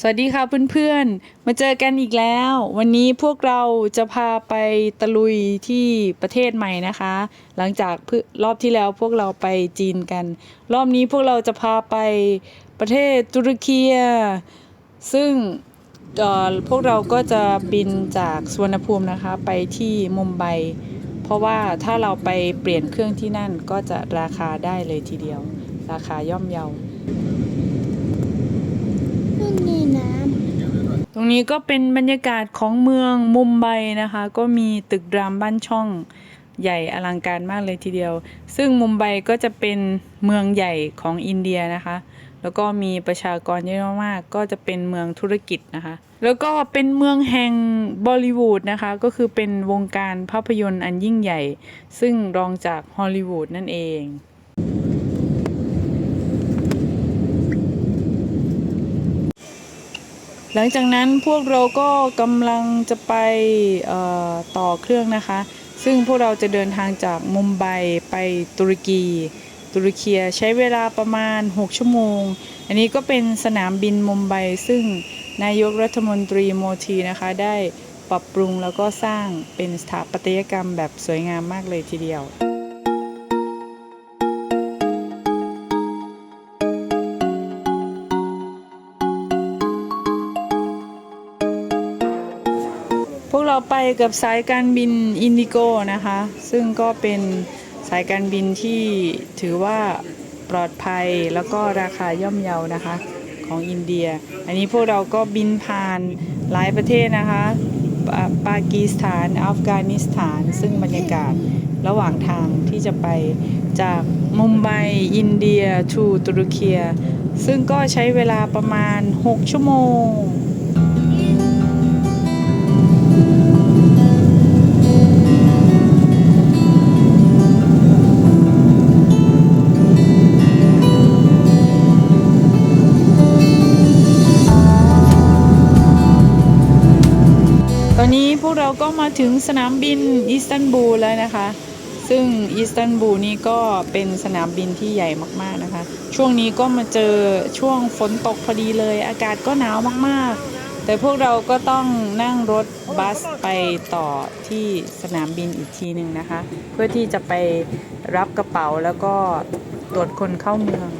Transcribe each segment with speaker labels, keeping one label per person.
Speaker 1: สวัสดีค่ะเพื่อนๆ มาเจอกันอีกแล้ว วันนี้พวกเราจะพาไปตะลุยที่ประเทศใหม่นะคะ หลังจากเพิ่งรอบที่แล้วพวกเราไปจีนกัน รอบนี้พวกเราจะพาไปประเทศตุรกีซึ่งเอ่อพวกเราก็จะบินจากสวนภูมินะคะ ไปที่มุมไบเพราะว่าถ้าเราไปเปลี่ยนเครื่องที่นั่นก็จะราคาได้เลยทีเดียว ราคาย่อมเยา
Speaker 2: นู่นนี่น้
Speaker 1: ตรงนี้ก็เป็นบรรยากาศของเมืองมุมไบนะคะ ก็มีตึกรามบ้านช่องใหญ่อลังการมากเลยทีเดียว ซึ่งมุมไบก็จะเป็นเมืองใหญ่ของอินเดียนะคะ แล้วก็มีประชากรเยอะมากก็จะเป็นเมืองธุรกิจนะคะ แล้วก็เป็นเมืองแห่งบอลิวูดนะคะ ก็คือเป็นวงการภาพยนตร์อันยิ่งใหญ่ ซึ่งรองจากฮอลลีวูดนั่นเอง หลังจากนั้นพวกเราก็กำลังจะไปต่อเครื่องนะคะ ซึ่งพวกเราจะเดินทางจากมุมไบไปตุรกี ตุรกีใช้เวลาประมาณ 6 ชั่วโมง อันนี้ก็เป็นสนามบินมุมไบซึ่งนายกรัฐมนตรีโมทีนะคะได้ปรับปรุงแล้วก็สร้างเป็นสถาปัตยกรรมแบบสวยงามมากเลยทีเดียว เราไปกับสายการบินอินดิโกนะคะ ซึ่งก็เป็นสายการบินที่ถือว่าปลอดภัยแล้วก็ราคาย่อมเยานะคะของอินเดีย อันนี้พวกเราก็บินผ่านหลายประเทศนะคะ ปาปากีสถาน อัฟกานิสถาน ซึ่งบรรยากาศระหว่างทางที่จะไปจากมุมไบอินเดียทูตุรกีซึ่งก็ใช้เวลาประมาณ 6 ชั่วโมง ถึงสนามบินอิสตันบูลแล้วนะคะ ซึ่งอิสตันบูลนี่ก็เป็นสนามบินที่ใหญ่มากๆนะคะ ช่วงนี้ก็มาเจอช่วงฝนตกพอดีเลย อากาศก็หนาวมากๆ แต่พวกเราก็ต้องนั่งรถบัสไปต่อที่สนามบินอีกทีหนึ่งนะคะ เพื่อที่จะไปรับกระเป๋าแล้วก็ตรวจคนเข้าเมือง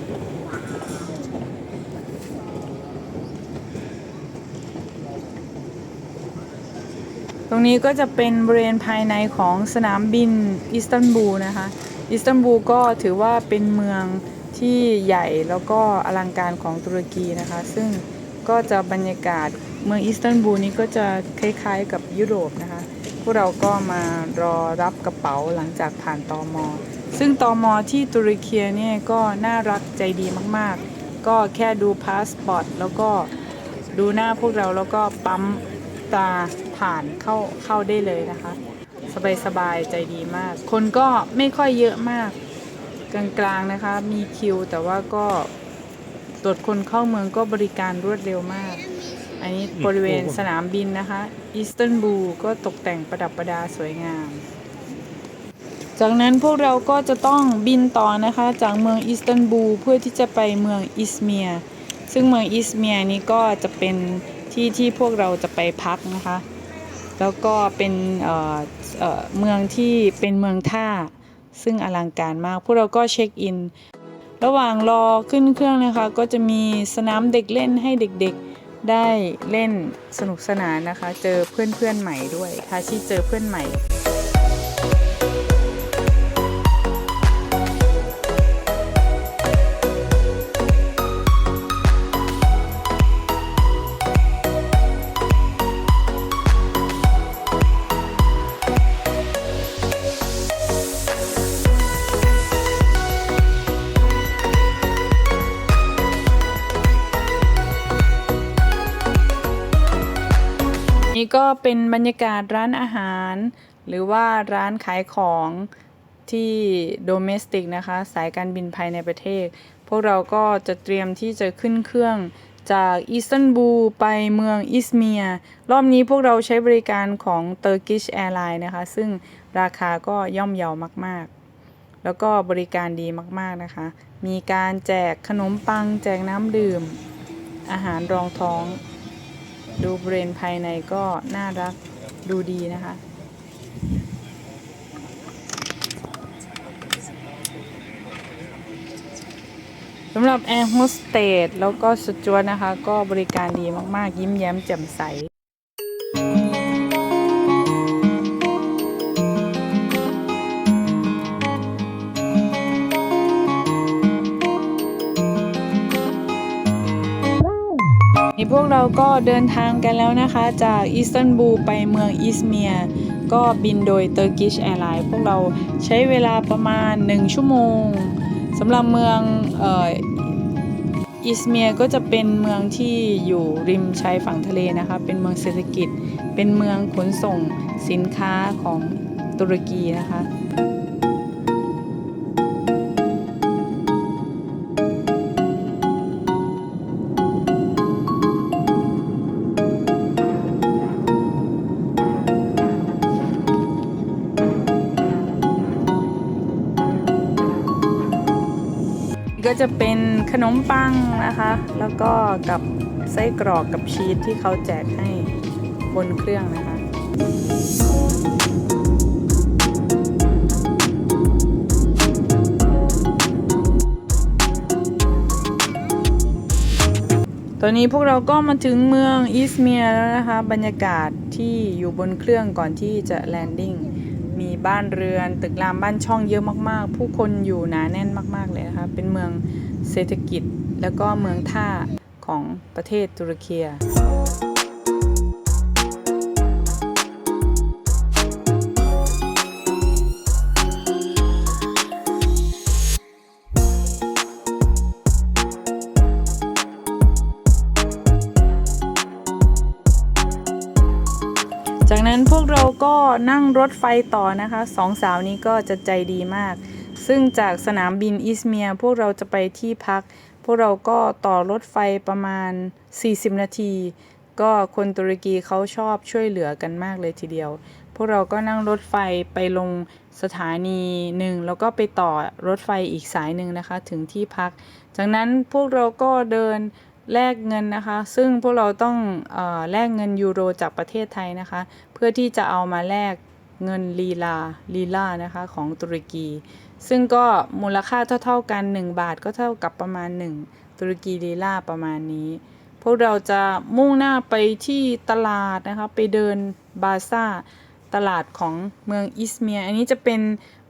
Speaker 1: ต รงนี้ก็จะเป็นบริเวณภายในของสนามบินอิสตันบูลนะคะ อิสตันบูลก็ถือว่าเป็นเมืองที่ใหญ่แล้วก็อลังการของตุรกีนะคะ ซึ่งก็จะบรรยากาศเมืองอิสตันบูลนี้ก็จะคล้ายๆกับยุโรปนะคะ พวกเราก็มารอรับกระเป๋าหลังจากผ่านตอมอ ซึ่งตอมอที่ตุรกีเนี่ยก็น่ารักใจดีมากๆ ก็แค่ดูพาสปอร์ตแล้วก็ดูหน้าพวกเราแล้วก็ปั๊มตา ผ่านเข้าเข้าได้เลยนะคะ สบายสบายๆใจดีมาก คนก็ไม่ค่อยเยอะมาก กลางๆนะคะ มีคิวแต่ว่าก็ตรวจคนเข้าเมืองก็บริการรวดเร็วมาก อันนี้บริเวณสนามบินนะคะอิสตันบูลก็ตกแต่งประดับประดาสวยงาม จากนั้นพวกเราก็จะต้องบินต่อนะคะ จากเมืองอิสตันบูลเพื่อที่จะไปเมืองอิสเมียร์ซึ่งเมืองอิสเมียร์นี้ก็จะเป็นที่ที่พวกเราจะไปพักนะคะ แล้วก็เป็นเเเมืองที่เป็นเมืองท่า ซึ่งอลังการมาก พวกเราก็เช็คอิน ระหว่างรอขึ้นเครื่องนะคะ ก็จะมีสนามเด็กเล่นให้เด็กๆได้เล่นสนุกสนานนะคะ เจอเพื่อนๆใหม่ด้วยทาชิเจอเพื่อนใหม่ ก็เป็นบรรยากาศร้านอาหาร หรือว่าร้านขายของที่โดเมสติกนะคะ สายการบินภายในประเทศ พวกเราก็จะเตรียมที่จะขึ้นเครื่องจากอิสตันบูลไปเมืองอิสเมียร์รอบนี้พวกเราใช้บริการของ Turkish Airlines นะคะ ซึ่งราคาก็ย่อมเยาวมากๆ แล้วก็บริการดีมากๆนะคะ มีการแจกขนมปัง แจกน้ำดื่ม อาหารรองท้อง ดูบริเวณภายในก็น่ารักดูดีนะคะ สำหรับแอร์โฮสเตสแล้วก็สจวนนะคะ ก็บริการดีมากๆ ยิ้มแย้มแจ่มใส นี่พวกเราก็เดินทางกันแล้วนะคะ จากอิสตันบูลไปเมืองอิสเมียก็บินโดย Turkish Airlines พวกเราใช้เวลาประมาณ 1 ชั่วโมงสำหรับเมืองอิสเมียก็จะเป็นเมืองที่อยู่ริมชายฝั่งทะเลนะคะ เป็นเมืองเศรษฐกิจ เป็นเมืองขนส่งสินค้าของตุรกีนะคะ จะเป็นขนมปังนะคะ แล้วก็กับไส้กรอกกับชีสที่เขาแจกให้บนเครื่องนะคะตอนนี้พวกเราก็มาถึงเมืองอิสเมียแล้วนะคะ บรรยากาศที่อยู่บนเครื่องก่อนที่จะแลนดิ้ง บ้านเรือน ตึกรามบ้านช่องเยอะมากๆ ผู้คนอยู่หนาแน่นมาก ๆ เลยนะคะเป็นเมืองเศรษฐกิจแล้วก็เมืองท่าของประเทศตุรกีย นั่งรถไฟต่อนะคะสองสาวนี้ก็จะใจดีมาก ซึ่งจากสนามบินอิสเมียพวกเราจะไปที่พัก พวกเราก็ต่อรถไฟประมาณ 40 นาที ก็คนตุรกีเขาชอบช่วยเหลือกันมากเลยทีเดียว พวกเราก็นั่งรถไฟไปลงสถานีหนึ่งแล้วก็ไปต่อรถไฟอีกสายหนึ่งนะคะถึงที่พัก จากนั้นพวกเราก็เดิน แลกเงินนะคะ ซึ่งพวกเราต้องอแลกเงินยูโรจากประเทศไทยนะคะ เพื่อที่จะเอามาแลกเงินลีลาลีลานะคะของตุรกี ซึ่งก็มูลค่าเท่า ๆกัน 1 บาทก็เท่ากับประมาณ 1 ตุรกีลีลาประมาณนี้ พวกเราจะมุ่งหน้าไปที่ตลาดนะคะ ไปเดินบาซ่าตลาดของเมืองอิสเมีย อันนี้จะเป็น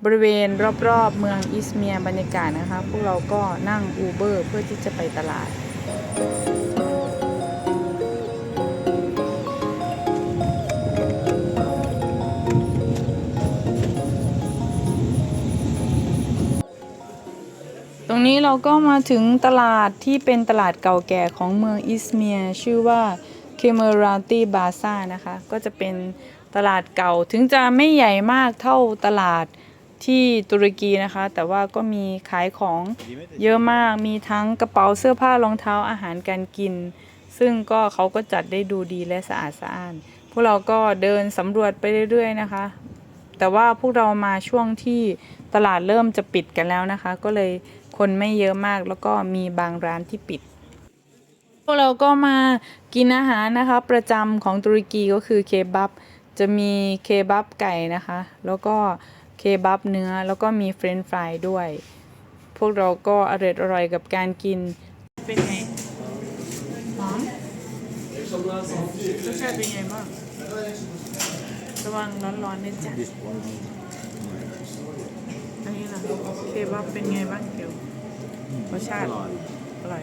Speaker 1: บริเวณรอบๆ เมืองอิสเมียบรรยากาศนะคะ พวกเราก็นั่งอูเบอร์เพื่อที่จะไปตลาด ตรงนี้เราก็มาถึงตลาดที่เป็นตลาดเก่าแก่ของเมืองอิสเมียชื่อว่าเคเมราตีบาซ่านะคะ ก็จะเป็นตลาดเก่าถึงจะไม่ใหญ่มากเท่าตลาด ที่ตุรกีนะคะ แต่ว่าก็มีขายของเยอะมากมีทั้งกระเป๋าเสื้อผ้ารองเท้าอาหารการกิน ซึ่งก็เขาก็จัดได้ดูดีและสะอาดสะอ้านพวกเราก็เดินสำรวจไปเรื่อยๆนะคะ แต่ว่าพวกเรามาช่วงที่ตลาดเริ่มจะปิดกันแล้วนะคะ ก็เลยคนไม่เยอะมากแล้วก็มีบางร้านที่ปิด พวกเราก็มากินอาหารนะคะ ประจำของตุรกีก็คือเคบับจะมีเคบับไก่นะคะ แล้วก็ เคบับเนื้อแล้วก็มีเฟรนช์ฟรายด้วย พวกเราก็อร่อยอร่อยกับการกิน เป็นไงหอมรสชาติเป็นไงบ้างระวังร้อนๆนะจ๊ะอันนี้ล่ะเคบับเป็นไงบ้างเดี๋ยวรสชาติอร่อย